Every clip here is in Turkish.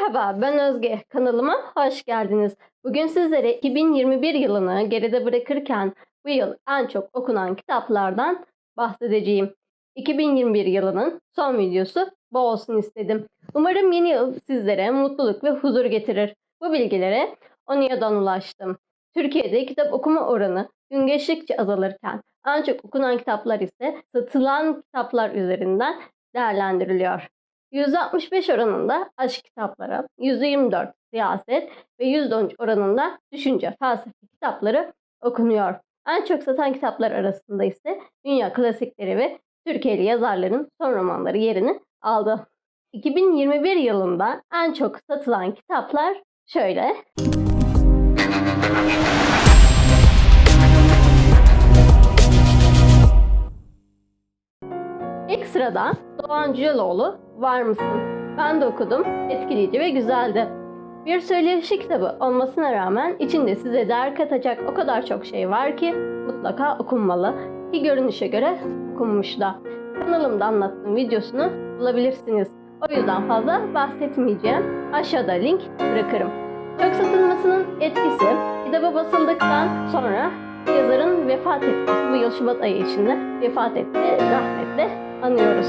Merhaba ben Özge. Kanalıma hoş geldiniz. Bugün sizlere 2021 yılını geride bırakırken bu yıl en çok okunan kitaplardan bahsedeceğim. 2021 yılının son videosu bu olsun istedim. Umarım yeni yıl sizlere mutluluk ve huzur getirir. Bu bilgilere Onya'dan ulaştım. Türkiye'de kitap okuma oranı gün geçtikçe azalırken en çok okunan kitaplar ise satılan kitaplar üzerinden değerlendiriliyor. %65 oranında aşk kitapları, %24 siyaset ve %13 oranında düşünce, felsefe kitapları okunuyor. En çok satan kitaplar arasında ise dünya klasikleri ve Türkiye'li yazarların son romanları yerini aldı. 2021 yılında en çok satılan kitaplar şöyle. Sırada Doğan Cüceloğlu Var mısın? Ben de okudum. Etkileyici ve güzeldi. Bir söyleşi kitabı olmasına rağmen içinde size değer katacak o kadar çok şey var ki mutlaka okunmalı. Ki görünüşe göre okunmuş da. Kanalımda anlattığım videosunu bulabilirsiniz. O yüzden fazla bahsetmeyeceğim. Aşağıda link bırakırım. Çok satılmasının etkisi kitabı basıldıktan sonra yazarın vefat etmesi bu yıl Şubat ayı içinde vefat etti. Rahmetle anıyoruz.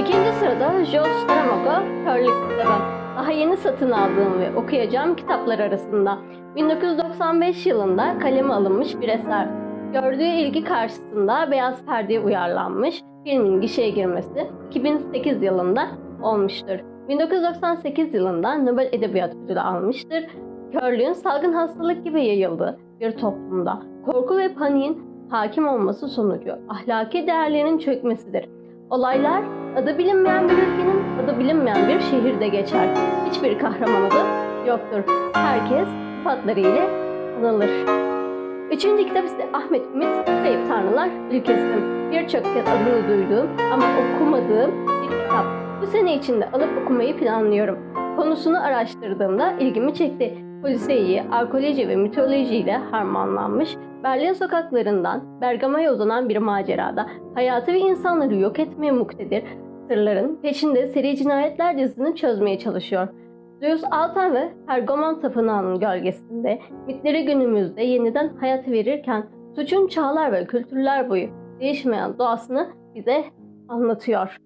İkinci sırada Jos Saramago Körlük kitabı. Daha yeni satın aldığım ve okuyacağım kitaplar arasında 1995 yılında kaleme alınmış bir eser. Gördüğü ilgi karşısında beyaz perdeye uyarlanmış filmin gişeye girmesi 2008 yılında olmuştur. 1998 yılında Nobel Edebiyat Ödülü almıştır. Körlüğün salgın hastalık gibi yayıldığı bir toplumda korku ve paniğin hakim olması sonucu ahlaki değerlerin çökmesidir. Olaylar adı bilinmeyen bir ülkenin adı bilinmeyen bir şehirde geçer. Hiçbir kahraman adı yoktur. Herkes sıfatlarıyla anılır. Üçüncü kitap ise Ahmet Ümit Kayıp Tanrılar Ülkesi. Birçok kez adını duyduğum ama okumadığım bir kitap. Bu sene içinde alıp okumayı planlıyorum. Konusunu araştırdığımda ilgimi çekti. Polisiyeyi, arkeoloji ve mitoloji ile harmanlanmış, Berlin sokaklarından Bergama'ya uzanan bir macerada hayatı ve insanları yok etmeye muktedir sırların peşinde seri cinayetler dizisini çözmeye çalışıyor. Zeus Altan ve Pergamon Tapınağı'nın gölgesinde mitleri günümüzde yeniden hayat verirken suçun çağlar ve kültürler boyu değişmeyen doğasını bize anlatıyor.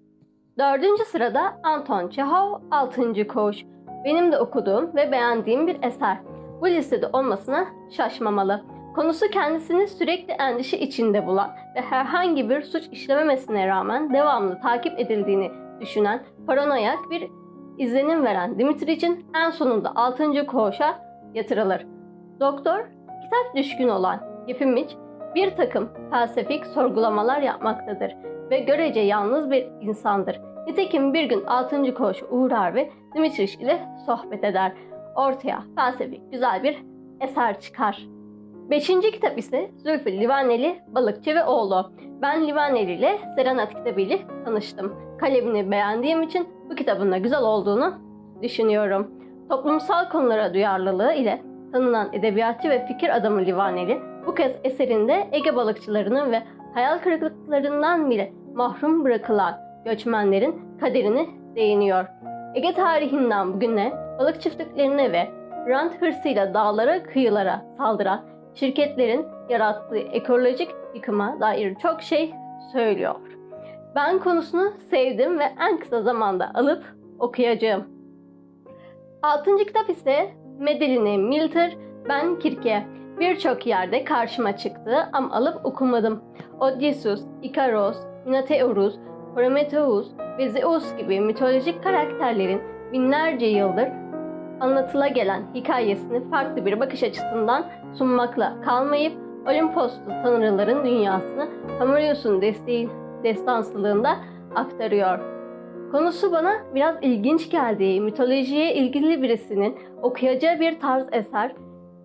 Dördüncü sırada Anton Çehov Altıncı Koğuş. Benim de okuduğum ve beğendiğim bir eser. Bu listede olmasına şaşmamalı. Konusu kendisini sürekli endişe içinde bulan ve herhangi bir suç işlememesine rağmen devamlı takip edildiğini düşünen paranoyak bir izlenim veren Dimitrich'in en sonunda 6. koğuşa yatırılır. Doktor, kitap düşkün olan Yefimich bir takım felsefik sorgulamalar yapmaktadır ve görece yalnız bir insandır. Nitekim bir gün 6. koğuşa uğrar ve Dimitrich ile sohbet eder. Ortaya felsefik güzel bir eser çıkar. Beşinci kitap ise Zülfü Livaneli Balıkçı ve Oğlu. Ben Livaneli ile Serenat kitabıyla tanıştım. Kalemini beğendiğim için bu kitabın da güzel olduğunu düşünüyorum. Toplumsal konulara duyarlılığı ile tanınan edebiyatçı ve fikir adamı Livaneli bu kez eserinde Ege balıkçılarının ve hayal kırıklıklarından bile mahrum bırakılan göçmenlerin kaderini değiniyor. Ege tarihinden bugüne balık çiftliklerine ve rant hırsıyla dağlara, kıyılara saldıran şirketlerin yarattığı ekolojik yıkıma dair çok şey söylüyor. Ben konusunu sevdim ve en kısa zamanda alıp okuyacağım. Altıncı kitap ise Madeline Milter, Ben Kirke. Birçok yerde karşıma çıktı ama alıp okumadım. Odysseus, Ikaros, Minotaurus, Prometheus ve Zeus gibi mitolojik karakterlerin binlerce yıldır anlatıla gelen hikayesini farklı bir bakış açısından sunmakla kalmayıp Olimposlu tanrıların dünyasını Homeros'un desteği, destanslılığında aktarıyor. Konusu bana biraz ilginç geldiği, mitolojiye ilgili birisinin okuyacağı bir tarz eser,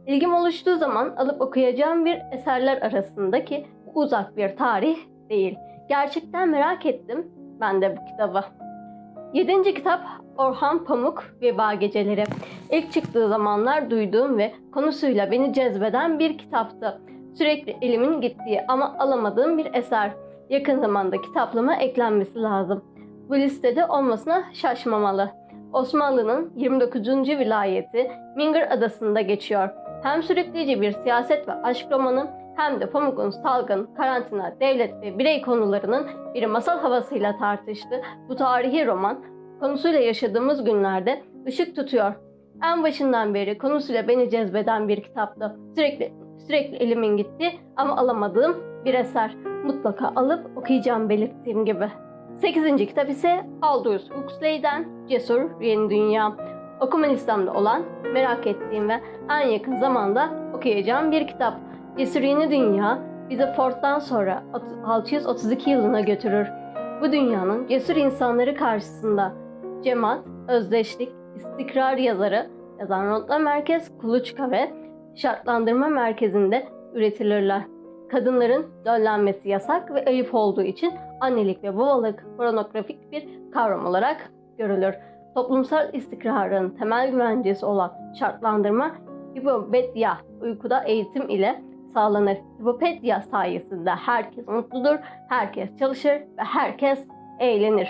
ilgim oluştuğu zaman alıp okuyacağım bir eserler arasındaki uzak bir tarih değil. Gerçekten merak ettim ben de bu kitabı. Yedinci kitap Orhan Pamuk Veba Geceleri. İlk çıktığı zamanlar duyduğum ve konusuyla beni cezbeden bir kitaptı. Sürekli elimin gittiği ama alamadığım bir eser. Yakın zamanda kitaplığıma eklenmesi lazım. Bu listede olmasına şaşmamalı. Osmanlı'nın 29. vilayeti Mingır Adası'nda geçiyor. Hem sürükleyici bir siyaset ve aşk romanı hem de Pamuk'un salgın, karantina, devlet ve birey konularının bir masal havasıyla tartıştığı bu tarihi roman konusuyla yaşadığımız günlerde ışık tutuyor. En başından beri konusuyla beni cezbeden bir kitaptı. Sürekli sürekli elimin gitti ama alamadığım bir eser. Mutlaka alıp okuyacağım belirttiğim gibi. 8. kitap ise Aldous Huxley'den Cesur Yeni Dünya. Okuma listemde olan, merak ettiğim ve en yakın zamanda okuyacağım bir kitap. Cesur Yeni Dünya bizi Ford'dan sonra 632 yılına götürür. Bu dünyanın cesur insanları karşısında cemaat, özdeşlik, istikrar yazarı yazan Rotla Merkez Kuluçka ve Şartlandırma Merkezi'nde üretilirler. Kadınların döllenmesi yasak ve ayıp olduğu için annelik ve babalık pornografik bir kavram olarak görülür. Toplumsal istikrarın temel güvencesi olan şartlandırma hipopedya uykuda eğitim ile sağlanır. Hipopedya sayesinde herkes mutludur, herkes çalışır ve herkes eğlenir.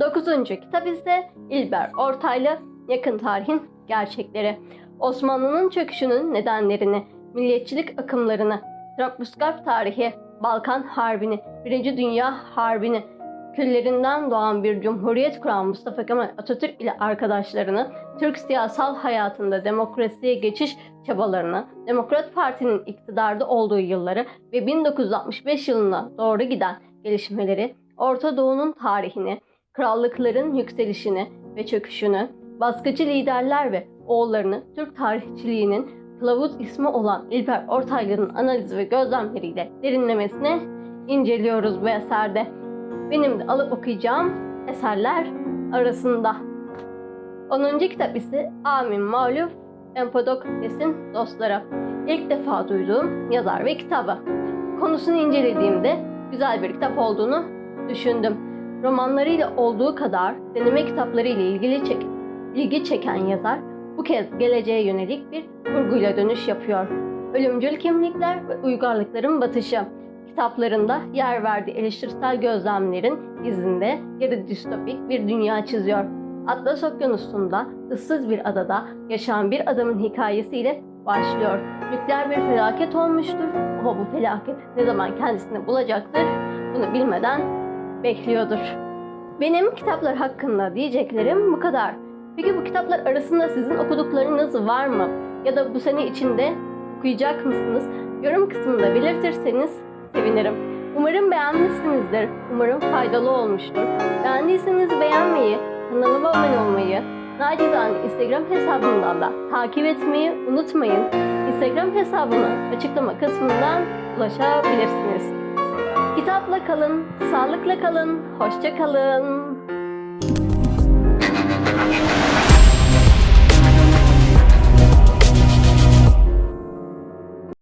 Dokuzuncu kitap ise İlber Ortaylı Yakın Tarihin Gerçekleri. Osmanlı'nın çöküşünün nedenlerini, milliyetçilik akımlarını, Trablusgarp tarihi, Balkan Harbi'ni, Birinci Dünya Harbi'ni, küllerinden doğan bir cumhuriyet kuran Mustafa Kemal Atatürk ile arkadaşlarını, Türk siyasal hayatında demokrasiye geçiş çabalarını, Demokrat Parti'nin iktidarda olduğu yılları ve 1965 yılına doğru giden gelişmeleri, Orta Doğu'nun tarihini, krallıkların yükselişini ve çöküşünü, baskıcı liderler ve oğullarını Türk tarihçiliğinin kılavuz ismi olan İlber Ortaylı'nın analiz ve gözlemleriyle derinlemesine inceliyoruz bu eserde. Benim de alıp okuyacağım eserler arasında. 10. kitap ise Amin Mağluf Empedokletes'in Dostları. İlk defa duyduğum yazar ve kitabı. Konusunu incelediğimde güzel bir kitap olduğunu düşündüm. Romanlarıyla olduğu kadar deneme kitaplarıyla ilgili çek ilgi çeken yazar bu kez geleceğe yönelik bir kurguyla dönüş yapıyor. Ölümcül kimlikler ve uygarlıkların batışı kitaplarında yer verdiği eleştirisel gözlemlerin izinde yarı distopik bir dünya çiziyor. Atlas Okyanusu'nda ıssız bir adada yaşayan bir adamın hikayesiyle başlıyor. Nükleer bir felaket olmuştur ama bu felaket ne zaman kendisini bulacaktır bunu bilmeden bekliyordur. Benim kitaplar hakkında diyeceklerim bu kadar. Peki bu kitaplar arasında sizin okuduklarınız var mı? Ya da bu sene içinde okuyacak mısınız? Yorum kısmında belirtirseniz sevinirim. Umarım beğenmişsinizdir. Umarım faydalı olmuştur. Beğendiyseniz beğenmeyi, kanalıma abone olmayı, nacizane Instagram hesabımdan da takip etmeyi unutmayın. Instagram hesabıma açıklama kısmından ulaşabilirsiniz. Kitapla kalın, sağlıkla kalın, hoşça kalın.